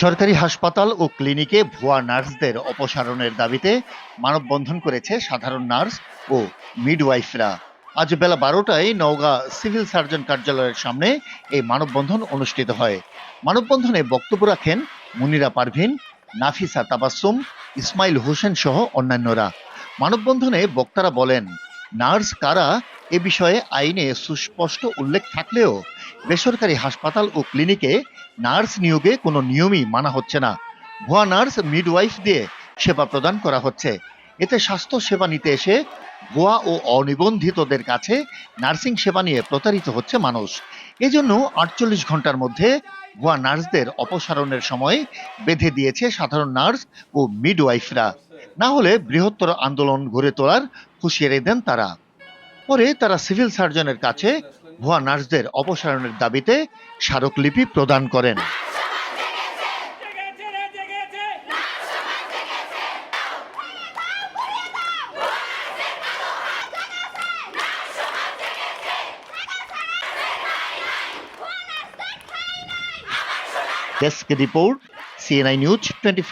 বেসরকারি হাসপাতাল ও ক্লিনিকে ভুয়া নার্সদের অপসারণের দাবিতে মানববন্ধন করেছে সাধারণ নার্স ও মিডওয়াইফরা। আজ বেলা বারোটায় নওগাঁ সিভিল সার্জন কার্যালয়ের সামনে এই মানববন্ধন অনুষ্ঠিত হয়। মানববন্ধনে বক্তব্য রাখেন মুনিরা পারভিন, নাফিসা তাবাসসুম, ইসমাইল হোসেন সহ অন্যান্যরা। মানববন্ধনে বক্তারা বলেন, নার্স কারা এ বিষয়ে আইনে সুস্পষ্ট উল্লেখ থাকলেও বেসরকারি হাসপাতাল ও ক্লিনিকে নার্স নিয়োগে কোনো নিয়মই মানা হচ্ছে না। ভুয়া নার্স, মিডওয়াইফ দিয়ে সেবা প্রদান করা হচ্ছে। এতে স্বাস্থ্য সেবা নিতে এসে ভুয়া ও অনিবন্ধিতদের কাছে নার্সিং সেবা নিয়ে প্রতারিত হচ্ছে মানুষ। এজন্য আটচল্লিশ ঘণ্টার মধ্যে ভুয়া নার্সদের অপসারণের সময় বেঁধে দিয়েছে সাধারণ নার্স ও মিডওয়াইফরা। না হলে বৃহত্তর আন্দোলন গড়ে তোলার হুঁশিয়ারি দেন তারা। পরে তারা সিভিল সার্জনের কাছে ভুয়া নার্সদের অপসারণের দাবিতে স্মারকলিপি প্রদান করেন। Desk report CNI news twenty